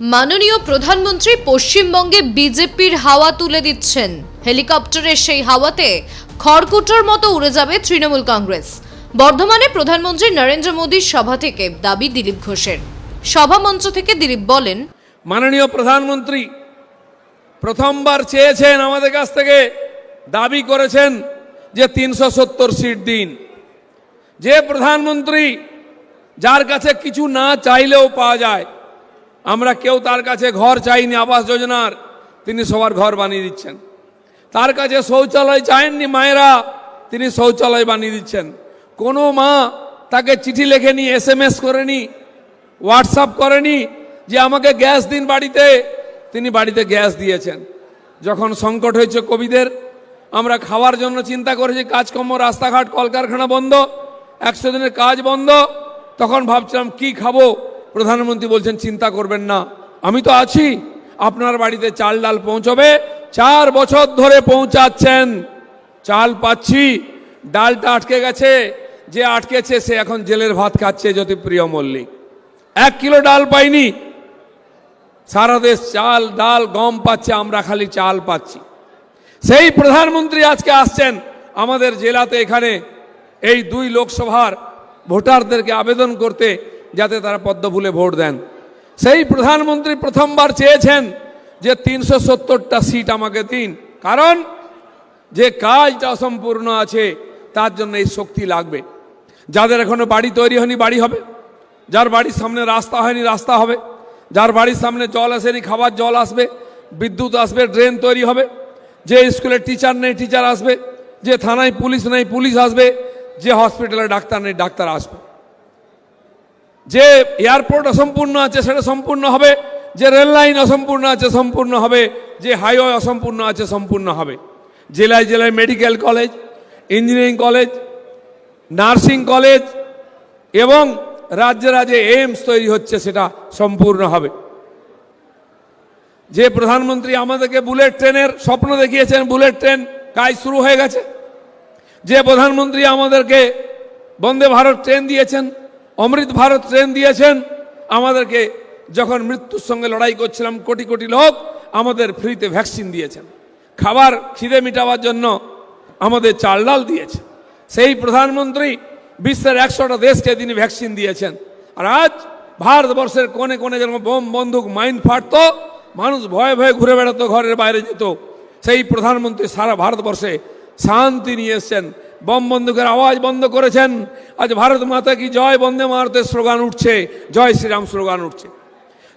মাননীয় প্রধানমন্ত্রী পশ্চিমবঙ্গে বিজেপির হাওয়া তুলে দিচ্ছেন। হেলিকপ্টারের সেই হাওয়াতে খড়কুটোর মতো উড়ে যাবে তৃণমূল কংগ্রেস। বর্ধমানে প্রধানমন্ত্রী নরেন্দ্র মোদীর সভা থেকে দাবি দিলীপ ঘোষের। সভা মঞ্চ থেকে দিলীপ বলেন, মাননীয় প্রধানমন্ত্রী প্রথমবার চেয়েছেন আমাদের কাছ থেকে দাবি করেছেন যে তিনশো সত্তর সিট দিন। যে প্রধানমন্ত্রী যার কাছে কিছু না চাইলেও পাওয়া যায় আমরা কেউ তার কাছে ঘর চাইনি, আবাস যোজনার। তিনি সবার ঘর বানিয়ে দিচ্ছেন। তার কাছে শৌচালয় চায়ননি মায়েরা, তিনি শৌচালয় বানিয়ে দিচ্ছেন। কোনো মা তাকে চিঠি লেখেনি এস এম এস করেনি, হোয়াটসঅ্যাপ করেনি যে আমাকে গ্যাস দিন বাড়িতে। তিনি বাড়িতে গ্যাস দিয়েছেন। যখন সংকট হয়েছে কবিদের আমরা খাওয়ার জন্য চিন্তা করেছি, কাজকর্ম, রাস্তাঘাট, কলকারখানা বন্ধ, একশো দিনের কাজ বন্ধ। তখন ভাবছিলাম, কি খাব? প্রধানমন্ত্রী বলছেন, চিন্তা করবেন না, আমি তো আছি। আপনার বাড়িতে চাল ডাল পৌঁছবে। চার বছর ধরে পৌঁছাচ্ছেন। চাল পাচ্ছি। ডালটা আটকে গেছে। যে আটকেছে, সে এখন জেলের ভাত খাচ্ছে জ্যোতিপ্রিয় মল্লিক। এক কিলো ডাল পাইনি। সারা দেশ চাল, ডাল, গম পাচ্ছে, আমরা খালি চাল পাচ্ছি। সেই প্রধানমন্ত্রী আজকে আসছেন। আমাদের জেলাতে এখানে এই দুই লোকসভার ভোটারদেরকে আবেদন করতে যাতে তারা পদ্মফুলে ভোট দেন। সেই প্রধানমন্ত্রী প্রথমবার চেয়েছেন যে তিনশো সত্তরটা সিট আমাকে দিন। কারণ যে কাজটা অসম্পূর্ণ আছে, তার জন্য এই শক্তি লাগবে। যাদের এখনও বাড়ি তৈরি হয়নি, বাড়ি হবে। যার বাড়ির সামনে রাস্তা হয়নি, রাস্তা হবে। যার বাড়ির সামনে জল আসেনি, খাবার জল আসবে, বিদ্যুৎ আসবে, ড্রেন তৈরি হবে। যে স্কুলে টিচার নেই, টিচার আসবে। যে থানায় পুলিশ নেই, পুলিশ আসবে। যে হসপিটালে ডাক্তার নেই, ডাক্তার আসবে। যে এয়ারপোর্ট অসম্পূর্ণ আছে সেটা সম্পূর্ণ হবে, যে রেল লাইন অসম্পূর্ণ আছে সম্পূর্ণ হবে, যে হাইওয়ে অসম্পূর্ণ আছে সম্পূর্ণ হবে। জেলায় জেলায় medical college, engineering college, nursing college এবং রাজ্যে রাজ্যে এইমস তৈরি হচ্ছে সেটা সম্পূর্ণ হবে। যে প্রধানমন্ত্রী আমাদেরকে বুলেট ট্রেনের স্বপ্ন দেখিয়েছেন, বুলেট ট্রেন কাজ শুরু হয়ে গেছে। যে প্রধানমন্ত্রী আমাদেরকে বন্দে ভারত ট্রেন দিয়েছেন অমৃত ভারত ট্রেন দিয়েছেন। আমাদেরকে যখন মৃত্যুর সঙ্গে লড়াই করছিলাম, কোটি কোটি লোক আমাদের ফ্রিতে ভ্যাকসিন দিয়েছেন। খাবার খিদে মেটাবার জন্য আমাদের চাল ডাল দিয়েছে সেই প্রধানমন্ত্রী বিশ্বের একশোটা দেশকে তিনি ভ্যাকসিন দিয়েছেন। আর আজ ভারতবর্ষের কোণে কোণে যেরকম বোম বন্দুক, মাইন ফাটতো, মানুষ ভয়ে ভয়ে ঘুরে বেড়াতো, ঘরের বাইরে যেত। সেই প্রধানমন্ত্রী সারা ভারতবর্ষে শান্তি নিয়ে এসছেন। বম বন্দুকের আওয়াজ বন্ধ করেছেন। আজ ভারত মাতা কি জয় বন্দে মারতের স্লোগান উঠছে। জয় শ্রীরাম স্লোগান উঠছে।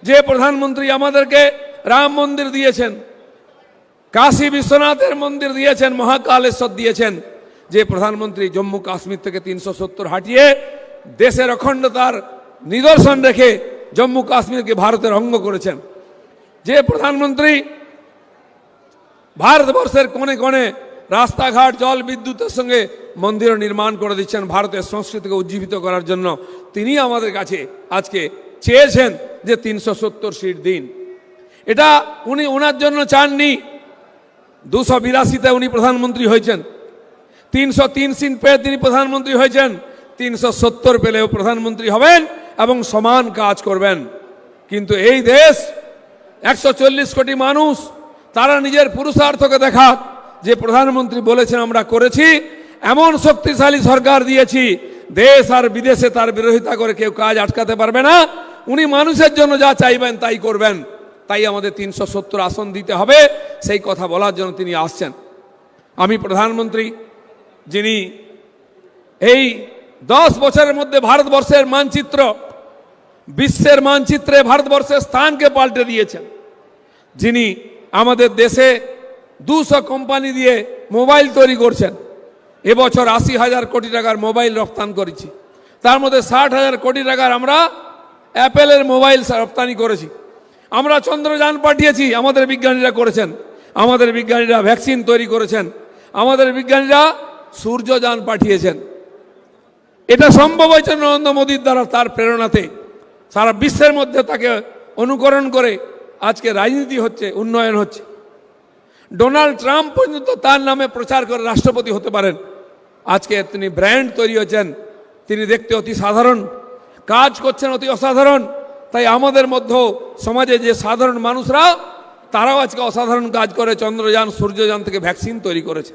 যে প্রধানমন্ত্রী আমাদেরকে রাম মন্দির দিয়েছেন, কাশী বিশ্বনাথের মন্দির দিয়েছেন, মহাকালেশ্বর দিয়েছেন, যে প্রধানমন্ত্রী জম্মু কাশ্মীর থেকে তিনশো সত্তর হাঁটিয়ে দেশের অখণ্ডতার নিদর্শন রেখে জম্মু কাশ্মীরকে ভারতের অঙ্গ করেছেন। যে প্রধানমন্ত্রী ভারতবর্ষের কোণে কোণে রাস্তাঘাট, জল, বিদ্যুতের সঙ্গে মন্দির নির্মাণ করে দিচ্ছেন ভারতের সংস্কৃতিকে উজ্জীবিত করার জন্য। তিনি আমাদের কাছে আজকে চেয়েছেন যে তিনশো সত্তর সিট দিন। এটা উনি ওনার জন্য চাননি। দুশো বিরাশিতে উনি প্রধানমন্ত্রী হয়েছেন। তিনশো তিন সিট পেয়ে তিনি প্রধানমন্ত্রী হয়েছেন। তিনশো সত্তর পেলেও প্রধানমন্ত্রী হবেন এবং সমান কাজ করবেন। কিন্তু এই দেশ একশো চল্লিশ কোটি মানুষ, তারা নিজের পুরুষার্থকে দেখাক। যে প্রধানমন্ত্রী বলেছেন, আমরা করেছি, এমন শক্তিশালী সরকার দিয়েছি, দেশ আর বিদেশে তার বিরোধিতা করে কেউ কাজ আটকাতে পারবে না। উনি মানুষের জন্য যা চাইবেন, তাই করবেন। তাই আমাদের তিনশো সত্তর আসন দিতে হবে। সেই কথা বলার জন্য তিনি আসছেন। আমি প্রধানমন্ত্রী, যিনি এই দশ বছরের মধ্যে ভারতবর্ষের মানচিত্র, বিশ্বের মানচিত্রে ভারতবর্ষের স্থানকে পাল্টে দিয়েছেন। যিনি আমাদের দেশে দুশো কোম্পানি দিয়ে মোবাইল তৈরি করছেন। এবছর আশি হাজার কোটি টাকার মোবাইল রপ্তানি করেছি। তার মধ্যে ষাট হাজার কোটি টাকার আমরা অ্যাপেলের মোবাইল রপ্তানি করেছি। আমরা চন্দ্রযান পাঠিয়েছি, আমাদের বিজ্ঞানীরা করেছেন। আমাদের বিজ্ঞানীরা ভ্যাকসিন তৈরি করেছেন। আমাদের বিজ্ঞানীরা সূর্যযান পাঠিয়েছেন। এটা সম্ভব হয়েছে নরেন্দ্র মোদীর দ্বারা তার প্রেরণাতে। সারা বিশ্বের মধ্যে তাকে অনুকরণ করে আজকে রাজনীতি হচ্ছে, উন্নয়ন হচ্ছে। ডোনাল্ড ট্রাম্প পর্যন্ত তার নামে প্রচার করে রাষ্ট্রপতি হতে পারেন। আজকে তিনি ব্র্যান্ড তৈরি হয়েছেন। তিনি দেখতে অতি সাধারণ। কাজ করছেন অতি অসাধারণ। তাই আমাদের মধ্যেও সমাজে যে সাধারণ মানুষরা, তারাও আজকে অসাধারণ কাজ করে। চন্দ্রযান, সূর্যযান থেকে ভ্যাকসিন তৈরি করেছে।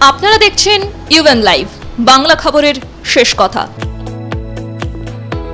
আপনারা দেখছেন ইউএন লাইভ বাংলা খবরের শেষ কথা।